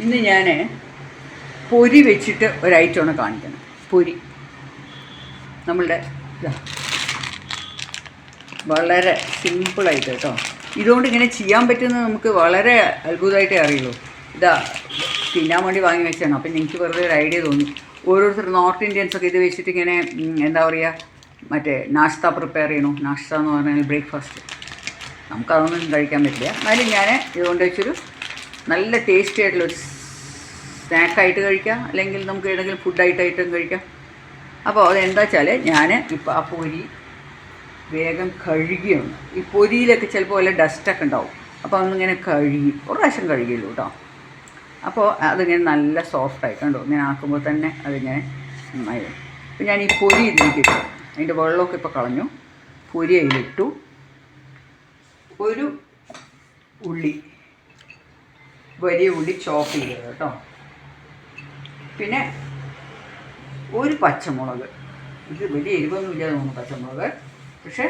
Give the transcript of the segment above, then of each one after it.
ഇന്ന് ഞാൻ പൊരി വെച്ചിട്ട് ഒരു ഐറ്റമാണ് കാണിക്കുന്നത്. പൊരി. നമ്മളുടെ വളരെ സിമ്പിളായിട്ട് കേട്ടോ. ഇതുകൊണ്ട് ഇങ്ങനെ ചെയ്യാൻ പറ്റുന്നത് നമുക്ക് വളരെ അത്ഭുതമായിട്ടേ അറിയുള്ളൂ. ഇതാ തിന്നാൻ വേണ്ടി വാങ്ങി വെച്ചാണ് അപ്പം എനിക്ക് വെറുതെ ഒരു ഐഡിയ തോന്നി. ഓരോരുത്തർ നോർത്ത് ഇന്ത്യൻസ് ഒക്കെ ഇത് വെച്ചിട്ട് ഇങ്ങനെ എന്താ പറയുക മറ്റേ നാഷ്ത പ്രിപ്പയർ ചെയ്യണു. നാഷ്ത എന്ന് പറഞ്ഞാൽ ബ്രേക്ക്ഫാസ്റ്റ്. നമുക്കതൊന്നും കഴിക്കാൻ പറ്റില്ല. എന്നാലും ഞാൻ ഇതുകൊണ്ട് വെച്ചൊരു നല്ല ടേസ്റ്റി ആയിട്ടുള്ളൊരു സ്നാക്കായിട്ട് കഴിക്കാം. അല്ലെങ്കിൽ നമുക്ക് ഏതെങ്കിലും ഫുഡായിട്ടായിട്ടും കഴിക്കാം. അപ്പോൾ അതെന്താ വെച്ചാൽ ഞാൻ ഇപ്പോൾ ആ പൊരി വേഗം കഴുകിയാണ്. ഈ പൊരിയിലൊക്കെ ചിലപ്പോൾ വല്ല ഡസ്റ്റൊക്കെ ഉണ്ടാവും. അപ്പോൾ അതൊന്നിങ്ങനെ കഴുകി ഒരു പ്രാവശ്യം കഴുകിയുള്ളൂ കേട്ടോ അപ്പോൾ അതിങ്ങനെ നല്ല സോഫ്റ്റായി കണ്ടോ ഇങ്ങനെ ആക്കുമ്പോൾ തന്നെ അതിങ്ങനെ നന്നായി. അപ്പോൾ ഞാൻ ഈ പൊരി ഇതിലേക്ക് അതിന്റെ വെള്ളമൊക്കെ ഇപ്പോൾ കളഞ്ഞു. പൊരി അതിലിട്ടു. ഒരു ഉള്ളി. വലിയ ഉള്ളി ചോപ്പ് ചെയ്തത് കേട്ടോ. പിന്നെ ഒരു പച്ചമുളക്. ഇത് വലിയ എരിവൊന്നും ഇല്ലാതെ തോന്നുന്നു പച്ചമുളക്. പക്ഷേ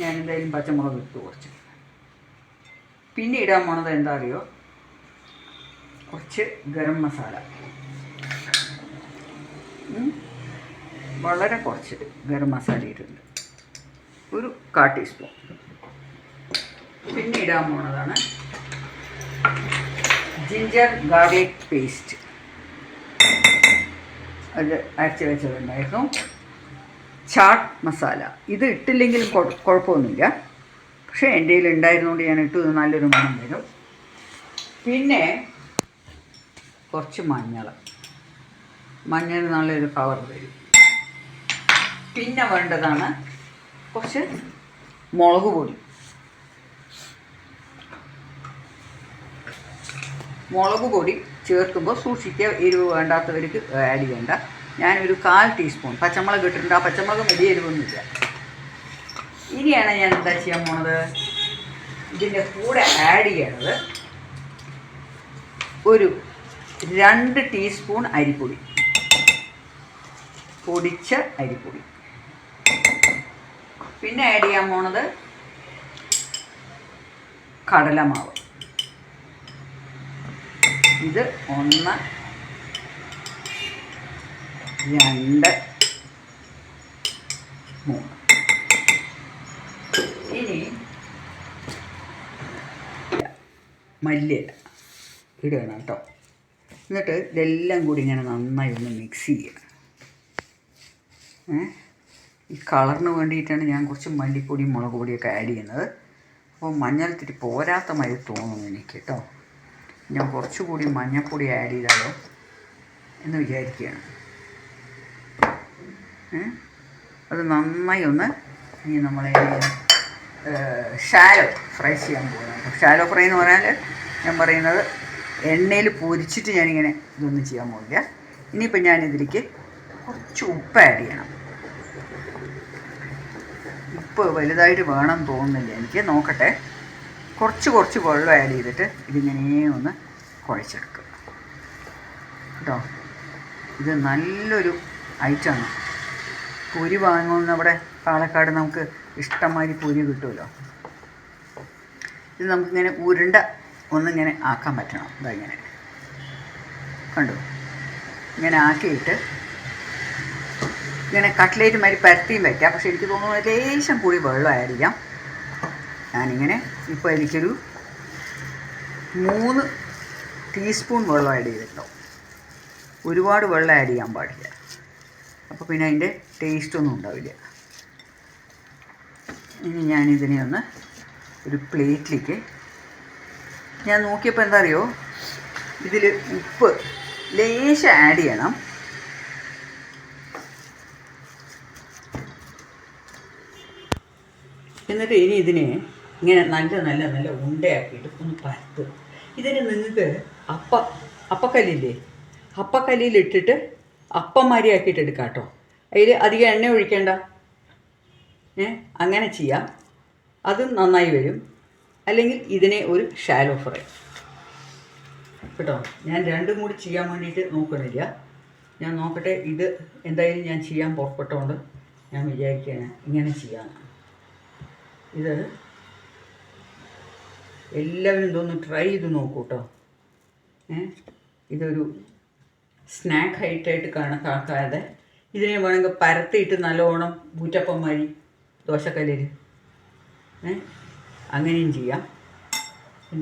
ഞാൻ എന്തായാലും പച്ചമുളക് ഇട്ട് കുറച്ച്. പിന്നെ ഇടാൻ പോണത് എന്താ അറിയോ? കുറച്ച് ഗരം മസാല. വളരെ കുറച്ച് ഗരം മസാല ഇട്ടുണ്ട് ഒരു കാ ടീസ്പൂൺ. പിന്നെ ഇടാൻ പോണതാണ് ജിഞ്ചർ ഗാർലിക് പേസ്റ്റ് അത് അരച്ച് വെച്ചതുണ്ടായിരുന്നു. ചാട്ട് മസാല. ഇത് ഇട്ടില്ലെങ്കിലും കുഴ- കുഴപ്പമൊന്നുമില്ല പക്ഷേ എന്റെ കയ്യിൽ ഉണ്ടായിരുന്നുകൊണ്ട് ഞാൻ ഇട്ടു നല്ലൊരു മണം വരും. പിന്നെ കുറച്ച് മഞ്ഞൾ. മഞ്ഞൾ നല്ലൊരു കളർ വരും. പിന്നെ വേണ്ടതാണ് കുറച്ച് മുളക് പൊടി. മുളക് പൊടി ചേർക്കുമ്പോൾ സൂക്ഷിക്കുക. എരിവ് വേണ്ടാത്തവർക്ക് ആഡ് ചെയ്യേണ്ട. ഞാനൊരു കാൽ ടീസ്പൂൺ പച്ചമുളക് ഇട്ടിട്ടുണ്ട്. ആ പച്ചമുളക് വലിയ എരിവൊന്നുമില്ല. ഇനിയാണ് ഞാൻ എന്താ ചെയ്യാൻ പോണത്? ഇതിന്റെ കൂടെ ആഡ് ചെയ്യണത് ഒരു രണ്ട് ടീസ്പൂൺ അരിപ്പൊടി. പൊടിച്ച അരിപ്പൊടി. പിന്നെ ആഡ് ചെയ്യാൻ പോണത് കടലമാവ്. ഇത് ഒന്ന് രണ്ട് ഇനി മല്ലിയില ഇടുകയാണ് കേട്ടോ. എന്നിട്ട് ഇതെല്ലാം കൂടി ഇങ്ങനെ നന്നായി ഒന്ന് മിക്സ് ചെയ്യുക. ഈ കളറിന് വേണ്ടിയിട്ടാണ് ഞാൻ കുറച്ച് മല്ലിപ്പൊടിയും മുളക് പൊടിയൊക്കെ ആഡ് ചെയ്യുന്നത്. അപ്പോൾ മഞ്ഞൾ ഇത്തിരി പോരാത്ത മാതിരി തോന്നുന്നു എനിക്ക് കേട്ടോ. ഞാൻ കുറച്ചുകൂടി മഞ്ഞൾപ്പൊടി ആഡ് ചെയ്താലോ എന്ന് വിചാരിക്കുകയാണ്. അത് നന്നായി ഒന്ന് ഇനി നമ്മളെ ഷാലോ ഫ്രൈ ചെയ്യാൻ പോകുന്നത് ഷാലോ ഫ്രൈ എന്ന് പറഞ്ഞാൽ ഞാൻ പറയുന്നത് എണ്ണയിൽ പൊരിച്ചിട്ട് ഞാനിങ്ങനെ ഇതൊന്നും ചെയ്യാൻ പോകില്ല ഇനിയിപ്പോൾ ഞാനിതിലേക്ക് കുറച്ച് ഉപ്പ് ആഡ് ചെയ്യണം. ഉപ്പ് വലുതായിട്ട് വേണം തോന്നുന്നില്ല. എനിക്ക് നോക്കട്ടെ. കുറച്ച് കുറച്ച് വെള്ളം ആഡ് ചെയ്തിട്ട് ഇതിങ്ങനെ ഒന്ന് കുഴച്ചെടുക്കുക. കേട്ടോ? ഇത് നല്ലൊരു ഐറ്റമാണ് പൊരി വാങ്ങുന്ന അവിടെ പാലക്കാട് നമുക്ക് ഇഷ്ടമായി പൊരി കിട്ടുമല്ലോ. ഇത് നമുക്കിങ്ങനെ ഉരുണ്ട ഒന്നിങ്ങനെ ആക്കാൻ പറ്റണം. ഇതാ ഇങ്ങനെ. കണ്ടു? ഇങ്ങനെ ആക്കിയിട്ട് ഇങ്ങനെ കട്ട്ലേറ്റ് മാതിരി പരത്തിയും വയ്ക്കാം. പക്ഷേ എനിക്ക് തോന്നുന്നു ലേശം കൂടി വെള്ളം ആയിരിക്കാം ഞാനിങ്ങനെ ഇപ്പോൾ എനിക്കൊരു മൂന്ന് ടീസ്പൂൺ വെള്ളം ആഡ് ചെയ്തിട്ടുണ്ടാവും ഒരുപാട് വെള്ളം ആഡ് ചെയ്യാൻ പാടില്ല. അപ്പോൾ പിന്നെ അതിന്റെ ടേസ്റ്റൊന്നും ഉണ്ടാവില്ല. ഇനി ഞാനിതിനെ ഒന്ന് ഒരു പ്ലേറ്റിലേക്ക് ഞാൻ നോക്കിയപ്പോൾ എന്താ അറിയോ ഇതിൽ ഉപ്പ് ലേശം ആഡ് ചെയ്യണം. എന്നിട്ട് ഇനി ഇതിനെ ഇങ്ങനെ നല്ല നല്ല നല്ല ഉണ്ടയാക്കിയിട്ട് ഒന്ന് പരത്ത്. ഇതിന് നിങ്ങൾക്ക് അപ്പ അപ്പക്കല്ലില്ലേ? അപ്പക്കല്ലിലിട്ടിട്ട് അപ്പമാരി ആക്കിയിട്ട് എടുക്കാം കേട്ടോ അതിൽ അധികം എണ്ണ ഒഴിക്കേണ്ട. ഏ? അങ്ങനെ ചെയ്യാം. അത് നന്നായി വരും. അല്ലെങ്കിൽ ഇതിനെ ഒരു ഷാലോ ഫ്രൈ കേട്ടോ? ഞാൻ രണ്ടും കൂടി ചെയ്യാൻ വേണ്ടിയിട്ട് നോക്കണില്ല. ഞാൻ നോക്കട്ടെ ഇത് എന്തായാലും ഞാൻ ചെയ്യാൻ പുറപ്പെട്ടോണ്ട് ഞാൻ വിചാരിക്കുകയാണ്. ഇങ്ങനെ ചെയ്യാൻ ഇത് എല്ലാവരും ഇതൊന്ന് ട്രൈ ചെയ്ത് നോക്കൂ കേട്ടോ ഇതൊരു സ്നാക്ക് ഹൈറ്റായിട്ട് കണക്കാക്കാതെ ഇതിനെ വേണമെങ്കിൽ പരത്തിയിട്ട് നല്ലോണം ഊറ്റപ്പം വഴി ദോശക്കല്ലിൽ അങ്ങനെയും ചെയ്യാം.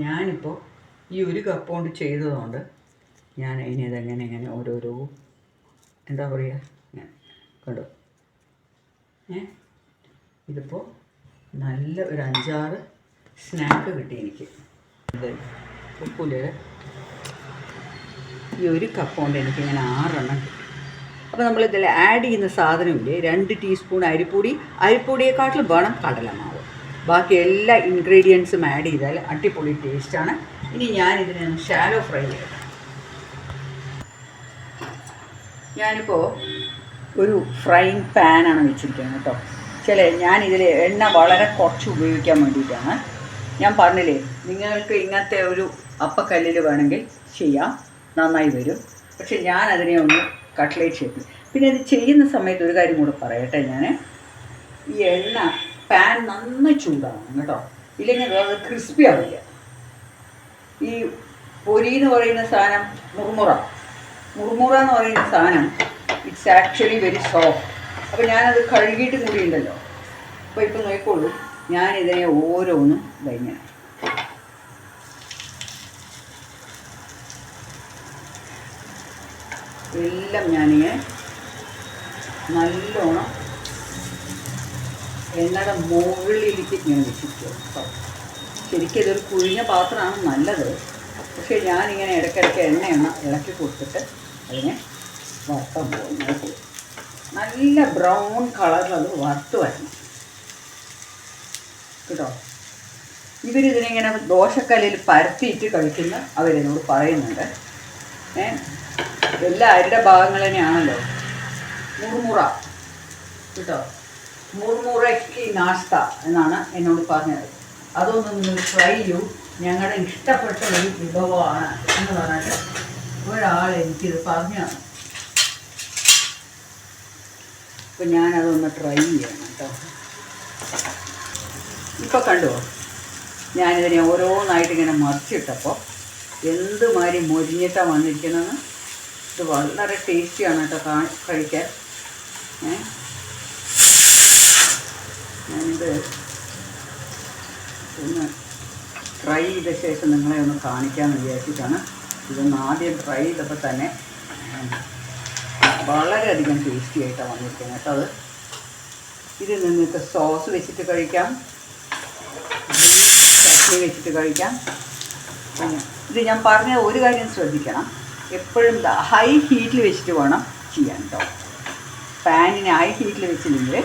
ഞാനിപ്പോൾ ഈ ഒരു കപ്പ് കൊണ്ട് ചെയ്തതുകൊണ്ട് ഞാൻ അതിനതെങ്ങനെ എങ്ങനെ ഓരോരോ എന്താ പറയുക കണ്ടോ? ഏ? ഇതിപ്പോൾ നല്ല ഒരു അഞ്ചാറ് സ്നാക്ക് കിട്ടി എനിക്ക്. ഇത് ഉപ്പിൽ. ഈ ഒരു കപ്പ് കൊണ്ട് എനിക്ക് ഇങ്ങനെ ആറെണ്ണം കിട്ടി. അപ്പോൾ നമ്മളിതിൽ ആഡ് ചെയ്യുന്ന സാധനമില്ലേ? രണ്ട് ടീസ്പൂൺ അരിപ്പൊടി. അരിപ്പൊടിയെക്കാട്ടിലും വേണം കടലമാവ്. ബാക്കി എല്ലാ ഇൻഗ്രീഡിയൻസും ആഡ് ചെയ്താൽ അടിപൊളി ടേസ്റ്റാണ് ഇനി ഞാൻ ഇതിനെ ഷാലോ ഫ്രൈ ചെയ്യണം ഞാനിപ്പോൾ ഒരു ഫ്രൈങ് പാനാണ് വെച്ചിരിക്കുന്നത് കേട്ടോ ചില ഞാനിതിൽ എണ്ണ വളരെ കുറച്ച് ഉപയോഗിക്കാൻ വേണ്ടിയിട്ടാണ്. ഞാൻ പറഞ്ഞില്ലേ നിങ്ങൾക്ക് ഇങ്ങനത്തെ ഒരു അപ്പക്കല്ലിൽ വേണമെങ്കിൽ ചെയ്യാം. നന്നായി വരും. പക്ഷെ ഞാൻ അതിനെ ഒന്ന് കട്ട്ലേറ്റ് ചെയ്തു പിന്നെ ഇത് ചെയ്യുന്ന സമയത്ത് ഒരു കാര്യം കൂടെ പറയട്ടെ ഞാൻ ഈ എണ്ണ പാൻ നന്നായി ചൂടാവണം കേട്ടോ. ഇല്ലെങ്കിൽ അത് ക്രിസ്പി ആവില്ല. ഈ പൊരി എന്ന് പറയുന്ന സാധനം മുറുമുറ. മുറുമുറ എന്ന് പറയുന്ന സാധനം ഇറ്റ്സ് ആക്ച്വലി വെരി സോഫ്റ്റ് അപ്പോൾ ഞാനത് കഴുകിയിട്ട് കൂടി ഉണ്ടല്ലോ അപ്പോൾ ഇപ്പം നോക്കിക്കോളൂ. ഞാനിതിനെ ഓരോന്നും ഇങ്ങനെ എല്ലാം ഞാനിങ്ങനെ നല്ലോണം എണ്ണയുടെ മുകളിലേക്ക് ഞാൻ വെച്ചിട്ടു ശരിക്കും ഇതൊരു കുഴിഞ്ഞ പാത്രമാണ് നല്ലത്. പക്ഷേ ഞാനിങ്ങനെ ഇടയ്ക്കിടയ്ക്ക് എണ്ണ ഇളക്കി കൊടുത്തിട്ട് അതിനെ വറുത്താൻ പോകും നല്ല ബ്രൗൺ കളറിൽ അത് വറുത്ത് വരണം. കേട്ടോ. ഇവരിതിനിങ്ങനെ ദോശക്കല്ലിൽ പരത്തിയിട്ട് കഴിക്കുന്ന അവരെന്നോട് പറയുന്നുണ്ട്. ഏ? എല്ലാ അരിയുടെ ഭാഗങ്ങൾ തന്നെയാണല്ലോ. മുറുമുറ. കേട്ടോ. മുറുമുറയ്ക്ക് നാസ്ത എന്നാണ് എന്നോട് പറഞ്ഞത്. അതൊന്ന് നിങ്ങൾ ട്രൈ ചെയ്യൂ. ഞങ്ങളുടെ ഇഷ്ടപ്പെട്ട ഒരു വിഭവമാണ് എന്ന് പറഞ്ഞിട്ട് ഒരാൾ എനിക്കിത് പറഞ്ഞു തന്നു. അപ്പം ഞാനതൊന്ന് ട്രൈ ചെയ്യണം കേട്ടോ. ഇപ്പോൾ കണ്ടുവോ ഞാനിതിനെ ഓരോന്നായിട്ട് ഇങ്ങനെ മറിച്ചിട്ടപ്പോൾ എന്തുമാതിരി മൊരിഞ്ഞിട്ടാണ് വന്നിരിക്കുന്നതെന്ന് ഇത് വളരെ ടേസ്റ്റിയാണ് കേട്ടോ കാ കഴിക്കാൻ. ഞാനിത് ഒന്ന് ട്രൈ ചെയ്ത ശേഷം നിങ്ങളെ ഒന്ന് കാണിക്കാമെന്ന് വിചാരിച്ചിട്ടാണ് ഇതൊന്ന് ആദ്യം ട്രൈ ചെയ്തപ്പോൾ തന്നെ വളരെയധികം ടേസ്റ്റി ആയിട്ടാണ് വന്നിരിക്കുന്നത് കേട്ടോ അത്. ഇത് നിങ്ങൾക്ക് സോസ് വെച്ചിട്ട് കഴിക്കാം. ചട്നി വെച്ചിട്ട് കഴിക്കാം. പിന്നെ ഇത് ഞാൻ പറഞ്ഞ ഒരു കാര്യം ശ്രദ്ധിക്കണം. എപ്പോഴും ഹൈ ഹീറ്റിൽ വെച്ചിട്ട് വേണം ചെയ്യാൻ കേട്ടോ പാനിനെ ഹൈ ഹീറ്റിൽ വെച്ചില്ലെങ്കിൽ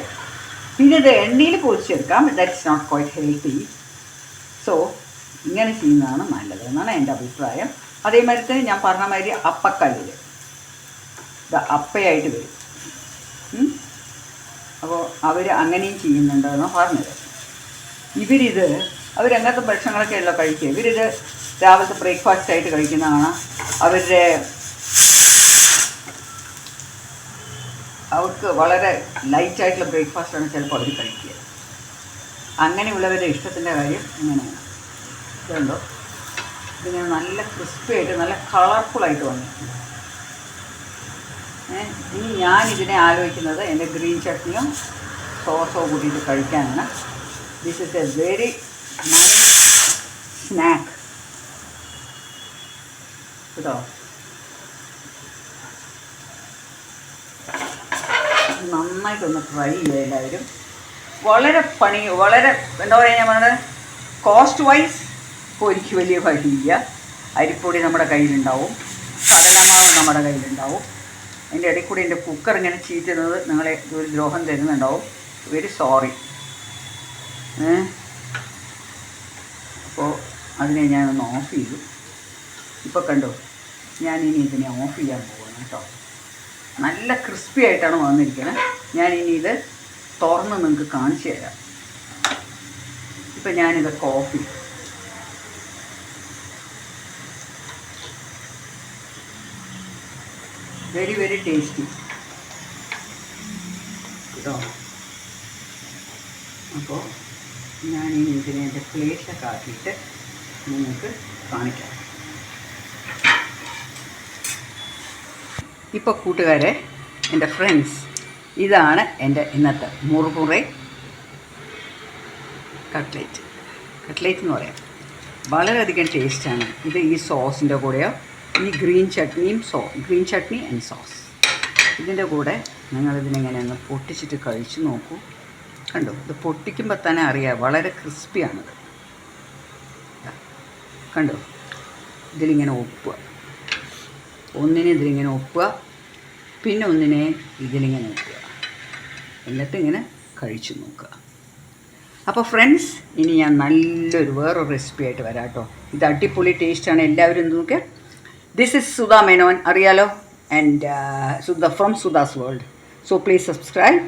പിന്നെ ഇത് എണ്ണയിൽ പൊരിച്ചെടുക്കാം. That's not quite healthy so ഇങ്ങനെ ചെയ്യുന്നതാണ് നല്ലത് എന്നാണ് എന്റെ അഭിപ്രായം. അതേമാതിരി തന്നെ ഞാൻ പറഞ്ഞ മാതിരി അപ്പക്കല്ലിൽ ഇത് അപ്പയായിട്ട് വരും. അപ്പോൾ അവർ അങ്ങനെയും ചെയ്യുന്നുണ്ടെന്ന് പറഞ്ഞത്. ഇവരിത് അവരങ്ങനത്തെ ഭക്ഷണങ്ങളൊക്കെ ഉള്ള കഴിക്കുക. ഇവരിത് രാവിലത്തെ ബ്രേക്ക്ഫാസ്റ്റ് ആയിട്ട് കഴിക്കുന്നതാണ്. അവരുടെ അവർക്ക് വളരെ ലൈറ്റായിട്ടുള്ള ബ്രേക്ക്ഫാസ്റ്റാണ് ചിലപ്പോൾ അവർ കഴിക്കുക. അങ്ങനെയുള്ളവരുടെ ഇഷ്ടത്തിന്റെ കാര്യം ഇങ്ങനെയാണ്. ഇതുണ്ടോ? ഇതിങ്ങനെ നല്ല ക്രിസ്പി ആയിട്ട് നല്ല കളർഫുള്ളായിട്ട് വന്നിട്ടുണ്ട്. ഇനി ഞാൻ ഇതിനെ ആലോചിക്കുന്നത് എന്റെ ഗ്രീൻ ചട്നിയും സോസോ കൂട്ടിയിട്ട് കഴിക്കാനാണ്. This is a very nice snack കേട്ടോ നന്നായിട്ടൊന്ന് ട്രൈ ചെയ്യുക എല്ലാവരും. വളരെ പണി വളരെ എന്താ പറയുക ഞാൻ പറഞ്ഞത്? കോസ്റ്റ് വൈസ് എനിക്ക് വലിയ പണിയില്ല അരിപ്പൊടി നമ്മുടെ കയ്യിലുണ്ടാവും. കടലമാവ് നമ്മുടെ കയ്യിലുണ്ടാവും. അതിന്റെ ഇടയിൽ കൂടി എന്റെ കുക്കർ ഇങ്ങനെ ചീറ്റുന്നത് നിങ്ങളെ ഒരു ദ്രോഹം തരുന്നുണ്ടാവും. വെരി സോറി ഏ? അപ്പോൾ അതിനെ ഞാനൊന്ന് ഓഫ് ചെയ്തു. ഇപ്പോൾ കണ്ടോ ഞാൻ ഇനി ഇതിനെ ഓഫ് ചെയ്യാൻ പോവാണ് കേട്ടോ. നല്ല ക്രിസ്പി ആയിട്ടാണ് വന്നിരിക്കുന്നത് ഇനി ഇത് തുറന്ന് നിങ്ങൾക്ക് കാണിച്ചു തരാം. ഇപ്പം ഞാനിതൊക്കെ ഓഫ് ചെയ്തു. വെരി വെരി ടേസ്റ്റി കേട്ടോ? അപ്പോൾ ഞാനിനി ഇതിനെ എന്റെ പ്ലേറ്റൊക്കെ ആക്കിയിട്ട് നിങ്ങൾക്ക് കാണിക്കാം. ഇപ്പോൾ കൂട്ടുകാരെ എന്റെ ഫ്രണ്ട്സ് ഇതാണ് എന്റെ ഇന്നത്തെ മുറുമുറെ കട്ട്ലേറ്റ് കട്ട്ലേറ്റ് എന്ന് പറയാം. വളരെയധികം ടേസ്റ്റാണ് ഇത് ഈ സോസിന്റെ കൂടെയോ ഈ ഗ്രീൻ ചട്നിയും so green chutney and sauce ഇതിന്റെ കൂടെ നിങ്ങളിതിനെങ്ങനെ ഒന്ന് പൊട്ടിച്ചിട്ട് കഴിച്ചു നോക്കൂ. കണ്ടു? ഇത് പൊട്ടിക്കുമ്പോൾ തന്നെ അറിയാം വളരെ ക്രിസ്പിയാണിത് കണ്ടോ? ഇതിലിങ്ങനെ ഒപ്പുക ഒന്നിനെ ഇതിലിങ്ങനെ ഒപ്പുക പിന്നെ ഒന്നിനെ ഇതിലിങ്ങനെ ഒപ്പുക എന്നിട്ട് ഇങ്ങനെ കഴിച്ചു നോക്കുക. അപ്പോൾ ഫ്രണ്ട്സ് ഇനി ഞാൻ നല്ലൊരു വേറൊരു റെസിപ്പി ആയിട്ട് വരാം കേട്ടോ. ഇത് അടിപൊളി ടേസ്റ്റാണ് എല്ലാവരും നോക്കിയാൽ ദിസ് ഇസ് സുധാ മേനോൻ അറിയാലോ? And Sudha from Sudha's world so please subscribe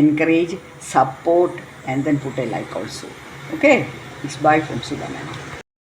encourage support and then put a like also okay it's bye from Sudha Menon